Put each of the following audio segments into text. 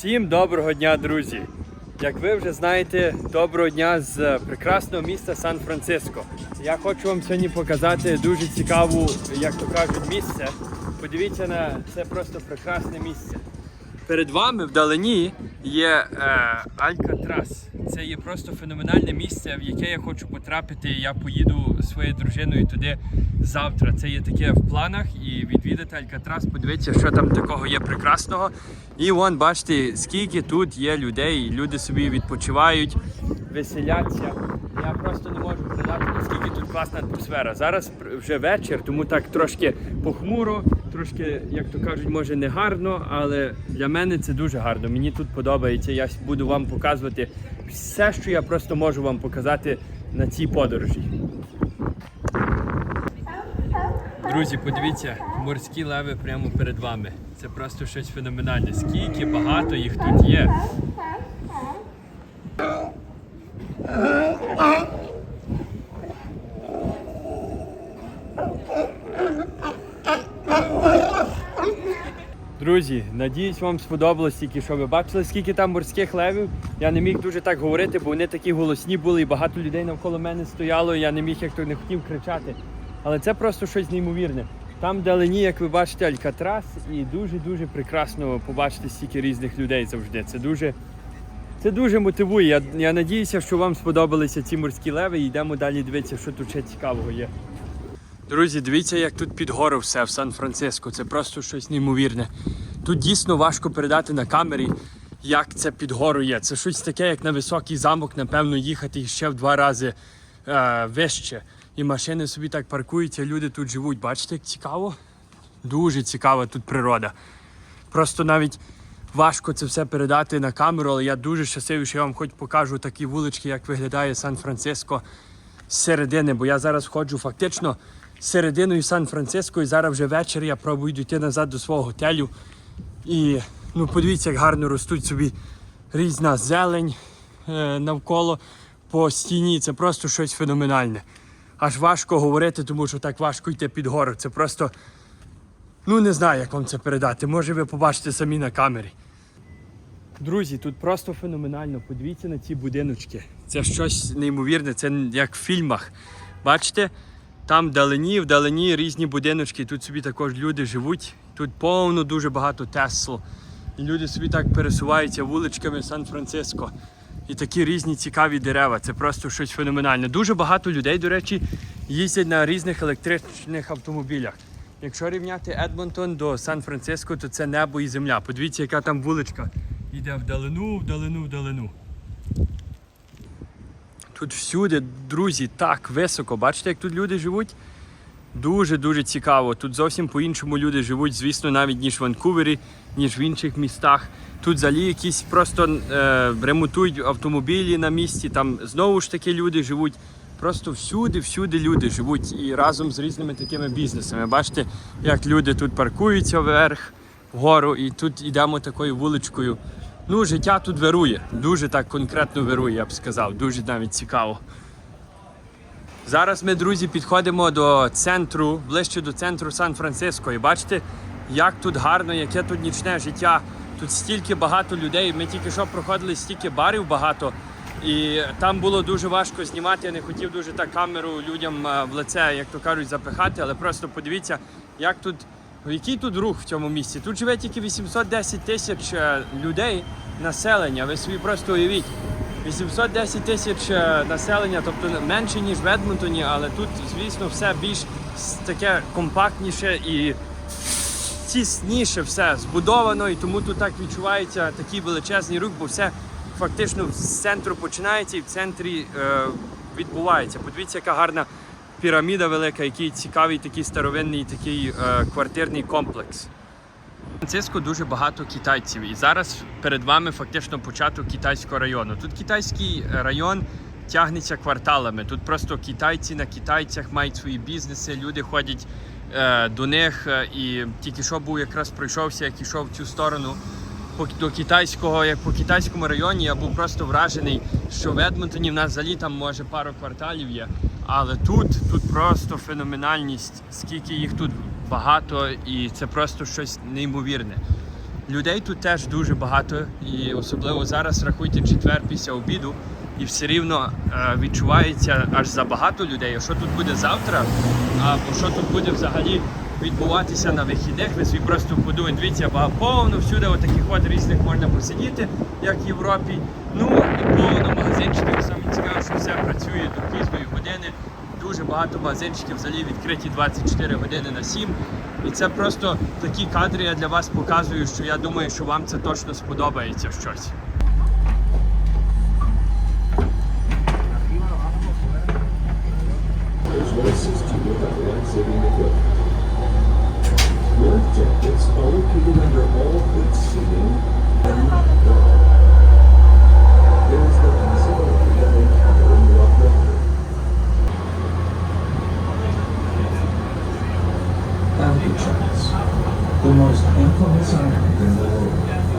Всім доброго дня, друзі! Як ви вже знаєте, доброго дня з прекрасного міста Сан-Франциско. Я хочу вам сьогодні показати дуже цікаву, як то кажуть, місце. Подивіться на це просто прекрасне місце. Перед вами вдалині є е, Алькатрас. Це є просто феноменальне місце, в яке я хочу потрапити. Я поїду своєю дружиною туди завтра. Це є таке в планах і відвідати Алькатрас, подивитися, що там такого є прекрасного. І вон, бачите, скільки тут є людей, люди собі відпочивають, веселяться. Я просто не можу передати, наскільки тут класна атмосфера. Зараз вже вечір, тому так трошки похмуро, трошки, як то кажуть, може не гарно, але для мене це дуже гарно. Мені тут подобається. Я буду вам показувати все, що я просто можу вам показати на цій подорожі. Друзі, подивіться, морські леви прямо перед вами. Це просто щось феноменальне. Скільки багато їх тут є. Друзі, надіюсь, вам сподобалось тільки що ви бачили, скільки там морських левів. Я не міг дуже так говорити, бо вони такі голосні були, і багато людей навколо мене стояло. і Я не міг як то не хотів кричати. Але це просто щось неймовірне. Там вдалині, як ви бачите, Алькатрас, і дуже-дуже прекрасно побачити стільки різних людей завжди. Це дуже, це дуже мотивує. Я, я надіюся, що вам сподобалися ці морські леви і йдемо далі дивитися, що тут ще цікавого є. Друзі, дивіться, як тут під гору все в Сан-Франциско. Це просто щось неймовірне. Тут дійсно важко передати на камері, як це під гору є. Це щось таке, як на високий замок, напевно, їхати ще в два рази е, вище. І машини собі так паркуються, люди тут живуть. Бачите, як цікаво? Дуже цікава тут природа. Просто навіть важко це все передати на камеру, але я дуже щасливий, що я вам хоч покажу такі вулички, як виглядає Сан-Франциско з середини, бо я зараз ходжу фактично серединою Сан-Франциско, і зараз вже вечір я пробую дійти назад до свого готелю. І ну подивіться, як гарно ростуть собі різна зелень е, навколо по стіні. Це просто щось феноменальне. Аж важко говорити, тому що так важко йти під гору. Це просто, ну не знаю, як вам це передати. Може ви побачите самі на камері. Друзі, тут просто феноменально. Подивіться на ці будиночки. Це щось неймовірне, це як в фільмах. Бачите? Там вдалині, вдалині різні будиночки. Тут собі також люди живуть. Тут повно дуже багато Тесл. І люди собі так пересуваються вуличками Сан-Франциско. І такі різні цікаві дерева. Це просто щось феноменальне. Дуже багато людей, до речі, їздять на різних електричних автомобілях. Якщо рівняти Едмонтон до Сан-Франциско, то це небо і земля. Подивіться, яка там вуличка. Йде вдалину, вдалину, вдалину. Тут всюди, друзі, так високо. Бачите, як тут люди живуть? Дуже-дуже цікаво. Тут зовсім по-іншому люди живуть, звісно, навіть ніж в Ванкувері, ніж в інших містах. Тут взагалі якісь просто е, ремонтують автомобілі на місці, там знову ж таки люди живуть. Просто всюди, всюди люди живуть і разом з різними такими бізнесами. Бачите, як люди тут паркуються вверх, вгору, і тут йдемо такою вуличкою. Ну, життя тут вирує, дуже так конкретно вирує, я б сказав, дуже навіть цікаво. Зараз ми, друзі, підходимо до центру, ближче до центру Сан-Франциско. І бачите, як тут гарно, яке тут нічне життя. Тут стільки багато людей. Ми тільки що проходили стільки барів багато. І там було дуже важко знімати. Я не хотів дуже так камеру людям е, в лице, як то кажуть, запихати, але просто подивіться, як тут, який тут рух в цьому місці. Тут живе тільки 810 тисяч е, людей населення. Ви собі просто уявіть. 810 тисяч е, населення, тобто менше ніж в Едмонтоні, але тут, звісно, все більш таке компактніше і тісніше все збудовано, і тому тут так відчувається такий величезний рух, бо все фактично з центру починається і в центрі е, відбувається. Подивіться, яка гарна піраміда велика, який цікавий такий старовинний такий е, квартирний комплекс. Франциско дуже багато китайців, і зараз перед вами фактично початок китайського району. Тут китайський район тягнеться кварталами. Тут просто китайці на китайцях мають свої бізнеси, люди ходять е, до них. е, І тільки що був якраз пройшовся, як ішов в цю сторону по до китайського, як по китайському районі, я був просто вражений, що в Едмонтоні в нас взагалі там може пару кварталів є. Але тут, тут просто феноменальність, скільки їх тут багато, і це просто щось неймовірне. Людей тут теж дуже багато, і особливо зараз рахуйте четвер після обіду, і все рівно е, відчувається аж забагато людей. А що тут буде завтра, або що тут буде взагалі відбуватися на вихідних, ви собі просто подумайте, дивіться, повно всюди отаких от різних можна посидіти, як в Європі. Ну і повно магазинчиків. Саме цікаве, що все працює до пізньої години. Дуже багато магазинчиків взагалі відкриті 24 години на 7. І це просто такі кадри я для вас показую, що я думаю, що вам це точно сподобається щось. will assist you with our life-saving equipment. Life jackets are located under all hood seating and. There is the possibility of encountering rough water. Ambulance, the most infamous island in the world.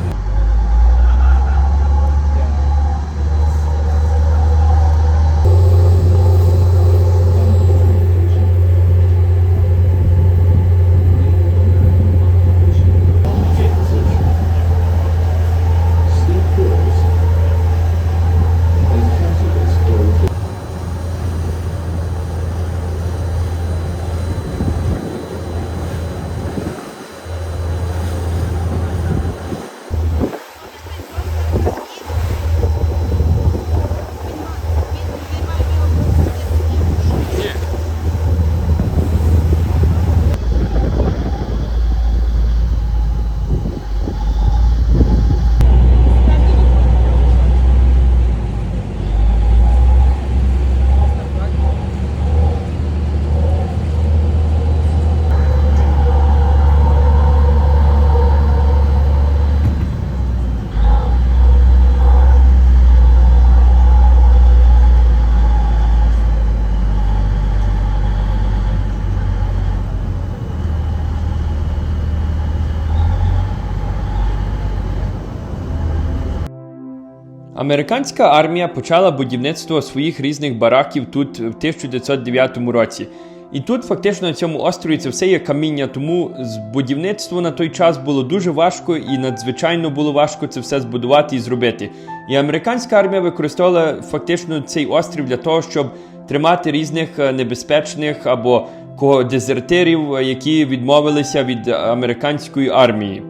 Американська армія почала будівництво своїх різних бараків тут в 1909 році. І тут фактично на цьому острові це все є каміння, тому з- будівництво на той час було дуже важко і надзвичайно було важко це все збудувати і зробити. І американська армія використовувала фактично цей острів для того, щоб тримати різних е, небезпечних або кого дезертирів, е, які відмовилися від е, американської армії.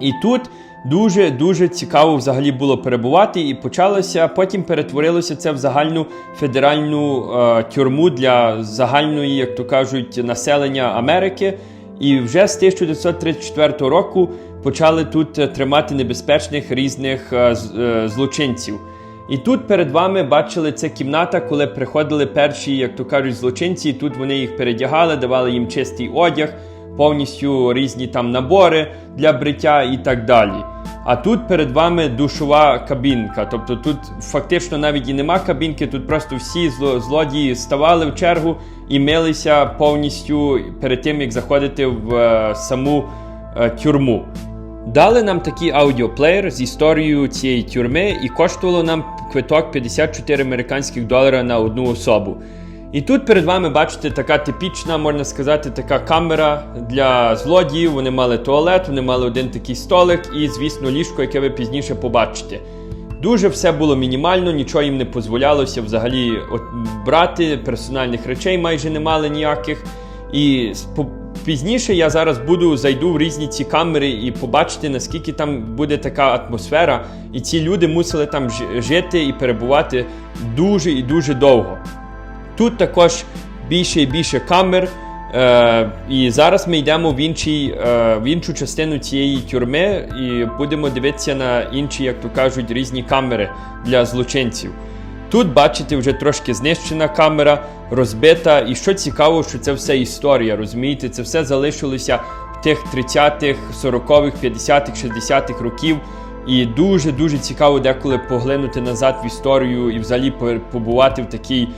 І тут дуже дуже цікаво взагалі було перебувати, і почалося. Потім перетворилося це в загальну федеральну е, тюрму для загальної, як то кажуть, населення Америки. І вже з 1934 року почали тут е, тримати небезпечних різних е, е, злочинців. І тут перед вами бачили це кімната, коли приходили перші, як то кажуть, злочинці. І тут вони їх передягали, давали їм чистий одяг, повністю різні там набори для бриття і так далі. А тут перед вами душова кабінка. Тобто тут фактично навіть і нема кабінки, тут просто всі зло- злодії ставали в чергу і милися повністю перед тим, як заходити в е, саму е, тюрму. Дали нам такий аудіоплеєр з історією цієї тюрми, і коштувало нам квиток 54 американських долара на одну особу. І тут перед вами бачите така типічна, можна сказати, така камера для злодіїв. Вони мали туалет, вони мали один такий столик і, звісно, ліжко, яке ви пізніше побачите. Дуже все було мінімально, нічого їм не дозволялося взагалі от, брати, персональних речей майже не мали ніяких. І пізніше я зараз буду зайду в різні ці камери і побачити, наскільки там буде така атмосфера. І ці люди мусили там жити і перебувати дуже і дуже довго. Тут також більше і більше камер. Е, і зараз ми йдемо в, інший, е, в іншу частину цієї тюрми і будемо дивитися на інші, як то кажуть, різні камери для злочинців. Тут, бачите, вже трошки знищена камера, розбита. І що цікаво, що це все історія, розумієте? Це все залишилося в тих 30-х, 40-х, 50-х, 60-х років. І дуже-дуже цікаво деколи поглинути назад в історію і взагалі по- побувати в такій,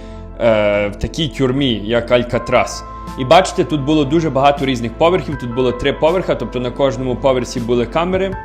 е, в такій тюрмі, як Алькатрас. І бачите, тут було дуже багато різних поверхів. Тут було три поверха, тобто на кожному поверсі були камери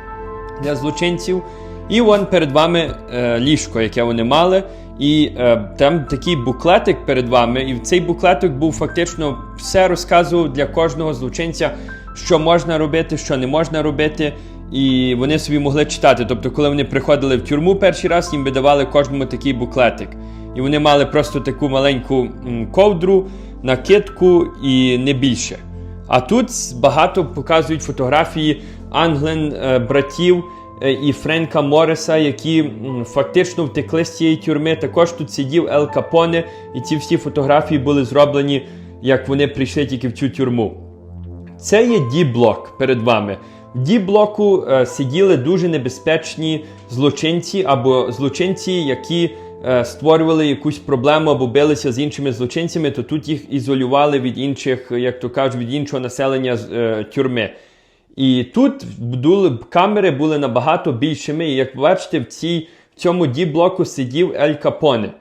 для злочинців. І вон перед вами е, ліжко, яке вони мали. І е, там такий буклетик перед вами, і цей буклетик був фактично все розказував для кожного злочинця, що можна робити, що не можна робити. І вони собі могли читати. Тобто, коли вони приходили в тюрму перший раз, їм видавали кожному такий буклетик. І вони мали просто таку маленьку ковдру, накидку і не більше. А тут багато показують фотографії Англен е, братів е, і Френка Мореса, які фактично втекли з цієї тюрми. Також тут сидів Ел Капоне, і ці всі фотографії були зроблені, як вони прийшли тільки в цю тюрму. Це є D-блок перед вами. В D-блоку е, сиділи дуже небезпечні злочинці або злочинці, які створювали якусь проблему або билися з іншими злочинцями, то тут їх ізолювали від інших, як то кажуть, від іншого населення е, тюрми. І тут камери були набагато більшими. І як бачите, в, цій, в цьому D-блоку сидів Ель Капоне.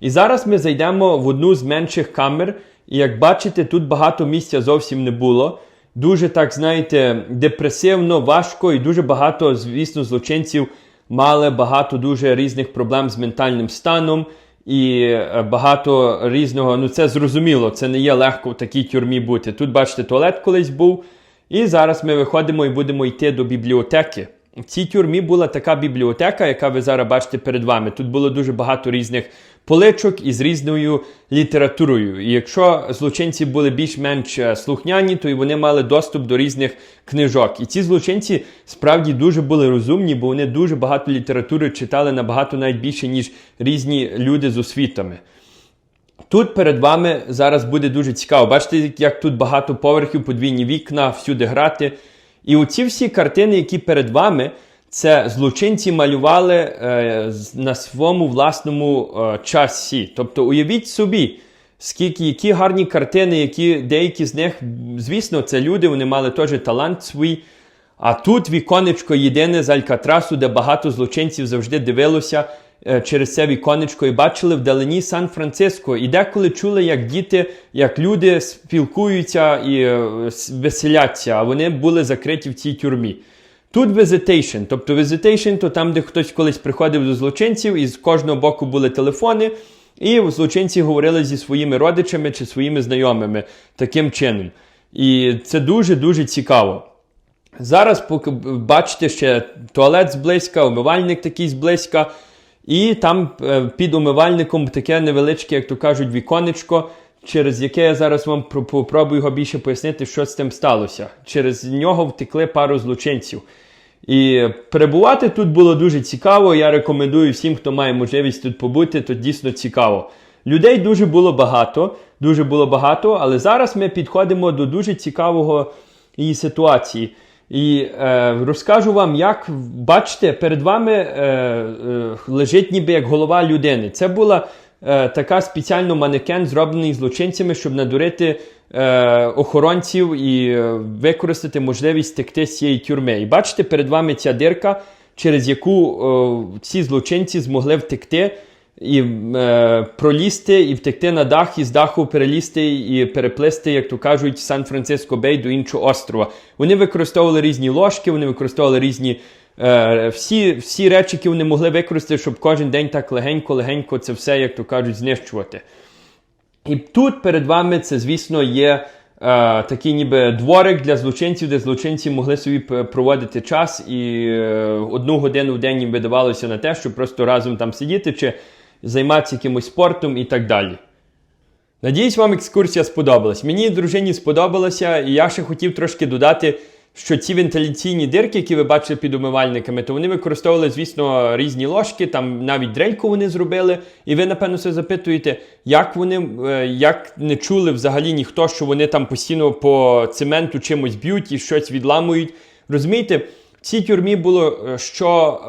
І зараз ми зайдемо в одну з менших камер. І як бачите, тут багато місця зовсім не було. Дуже так, знаєте, депресивно, важко, і дуже багато, звісно, злочинців мали багато дуже різних проблем з ментальним станом. І е, багато різного, ну це зрозуміло, це не є легко в такій тюрмі бути. Тут, бачите, туалет колись був. І зараз ми виходимо і будемо йти до бібліотеки. В цій тюрмі була така бібліотека, яка ви зараз бачите перед вами. Тут було дуже багато різних поличок із різною літературою. І якщо злочинці були більш-менш е, слухняні, то і вони мали доступ до різних книжок. І ці злочинці справді дуже були розумні, бо вони дуже багато літератури читали набагато навіть більше, ніж різні люди з освітами. Тут перед вами зараз буде дуже цікаво. Бачите, як тут багато поверхів, подвійні вікна, всюди грати. І оці всі картини, які перед вами, це злочинці малювали е, на своєму власному е, часі. Тобто, уявіть собі, скільки які гарні картини, які деякі з них, звісно, це люди, вони мали теж талант свій. А тут віконечко єдине з Алькатрасу, де багато злочинців завжди дивилося е, через це віконечко і бачили вдалині Сан-Франциско. І деколи чули, як діти, як люди спілкуються і е, веселяться, а вони були закриті в цій тюрмі. Тут visitation, тобто visitation, то там, де хтось колись приходив до злочинців, і з кожного боку були телефони, і злочинці говорили зі своїми родичами чи своїми знайомими таким чином. І це дуже-дуже цікаво. Зараз поки бачите ще туалет зблизька, умивальник такий зблизька, і там е, під умивальником таке невеличке, як то кажуть, віконечко, через яке я зараз вам попробую його більше пояснити, що з тим сталося. Через нього втекли пару злочинців. І перебувати тут було дуже цікаво. Я рекомендую всім, хто має можливість тут побути, тут дійсно цікаво. Людей дуже було багато, дуже було багато, але зараз ми підходимо до дуже цікавого її ситуації. І е, розкажу вам, як бачите, перед вами е, е, лежить ніби як голова людини. Це була е, така спеціально манекен, зроблений злочинцями, щоб надурити е, охоронців і е, використати можливість текти з цієї тюрми. І бачите, перед вами ця дирка, через яку е, ці злочинці змогли втекти і е, пролізти, і втекти на дах, і з даху перелізти і переплисти, як то кажуть, Сан-Франциско Бей до іншого острова. Вони використовували різні ложки, вони використовували різні. Е, всі, всі речі, які вони могли використати, щоб кожен день так легенько-легенько це все, як то кажуть, знищувати. І тут перед вами це, звісно, є е, такий ніби дворик для злочинців, де злочинці могли собі проводити час, і е, одну годину в день їм видавалося на те, щоб просто разом там сидіти чи займатися якимось спортом і так далі. Надіюсь, вам екскурсія сподобалась. Мені дружині сподобалося, і я ще хотів трошки додати, що ці вентиляційні дирки, які ви бачите під умивальниками, то вони використовували, звісно, різні ложки, там навіть дрельку вони зробили. І ви, напевно, себе запитуєте, як вони е, як не чули взагалі ніхто, що вони там постійно по цементу чимось б'ють і щось відламують. Розумієте? В цій тюрмі було е, що,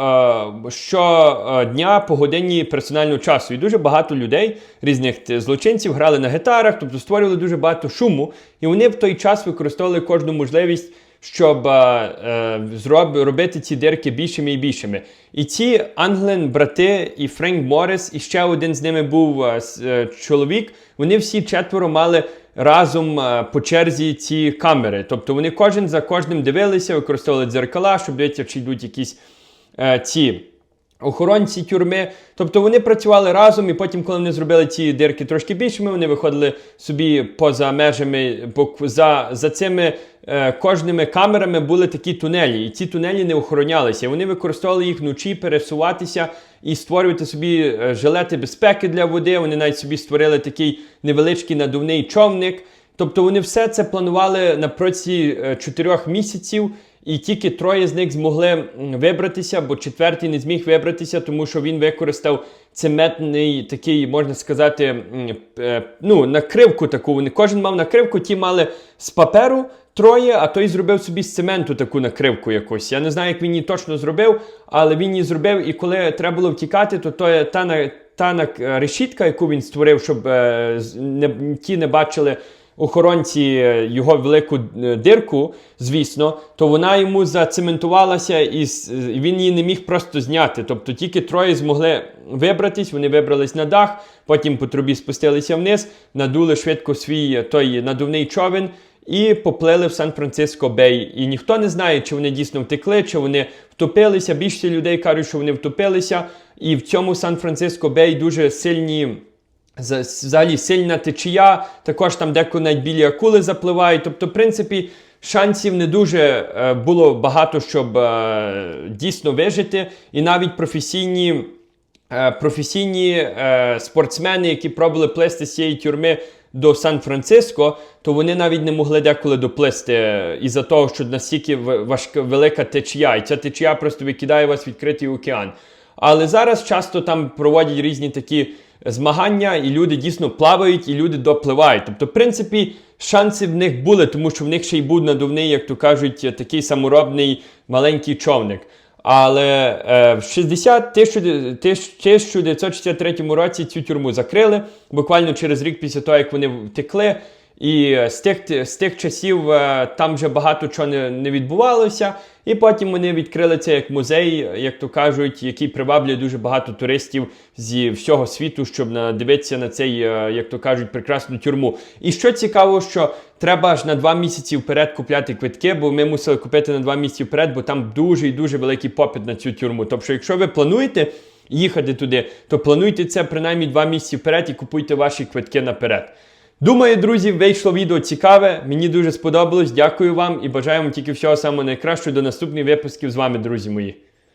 е, щодня по годині персонального часу. І дуже багато людей, різних злочинців, грали на гітарах, тобто створювали дуже багато шуму. І вони в той час використовували кожну можливість, щоб е, е, зроб, робити ці дирки більшими і більшими. І ці Англен, брати і Френк Моррис, і ще один з ними був е, е, чоловік. Вони всі четверо мали разом е, по черзі ці камери. Тобто вони кожен за кожним дивилися, використовували дзеркала, щоб дивитися, чи йдуть якісь е, ці охоронці тюрми. Тобто вони працювали разом, і потім, коли вони зробили ці дирки трошки більшими, вони виходили собі поза межами, бо за, за цими е, кожними камерами були такі тунелі, і ці тунелі не охоронялися. Вони використовували їх вночі пересуватися і створювати собі е, жилети безпеки для води. Вони навіть собі створили такий невеличкий надувний човник. Тобто вони все це планували на протязі е, чотирьох місяців, і тільки троє з них змогли вибратися, бо четвертий не зміг вибратися, тому що він використав цементний такий, можна сказати, е, ну, накривку таку. Вони кожен мав накривку, ті мали з паперу троє, а той зробив собі з цементу таку накривку якусь. Я не знаю, як він її точно зробив, але він її зробив, і коли треба було втікати, то той, та, та решітка, яку він створив, щоб е, не, ті не бачили охоронці його велику е, дирку, звісно, то вона йому зацементувалася і він її не міг просто зняти. Тобто тільки троє змогли вибратись, вони вибрались на дах, потім по трубі спустилися вниз, надули швидко свій е, той надувний човен. І поплили в Сан-Франциско Бей. І ніхто не знає, чи вони дійсно втекли, чи вони втопилися. Більшість людей кажуть, що вони втопилися. І в цьому Сан-Франциско Бей дуже сильні взагалі сильна течія, також там деколи навіть білі акули запливають. Тобто, в принципі, шансів не дуже е, було багато, щоб е, дійсно вижити. І навіть професійні, е, професійні спортсмени, які пробували плисти з цієї тюрми до Сан-Франциско, то вони навіть не могли деколи доплисти із-за того, що настільки важка велика течія, і ця течія просто викидає вас в відкритий океан. Але зараз часто там проводять різні такі змагання, і люди дійсно плавають, і люди допливають. Тобто, в принципі, шанси в них були, тому що в них ще й був надувний, як то кажуть, такий саморобний маленький човник. Але е, в 60 1963 році цю тюрму закрили, буквально через рік після того, як вони втекли. І е, з тих, з тих часів е, там вже багато чого не, не відбувалося. І потім вони відкрили це як музей, як то кажуть, який приваблює дуже багато туристів зі всього світу, щоб надивитися на цей, е, як то кажуть, прекрасну тюрму. І що цікаво, що треба аж на два місяці вперед купляти квитки, бо ми мусили купити на два місяці вперед, бо там дуже і дуже великий попит на цю тюрму. Тобто, якщо ви плануєте їхати туди, то плануйте це принаймні два місяці вперед і купуйте ваші квитки наперед. Думаю, друзі, вийшло відео цікаве. Мені дуже сподобалось. Дякую вам і бажаю вам тільки всього самого найкращого до наступних випусків з вами, друзі мої.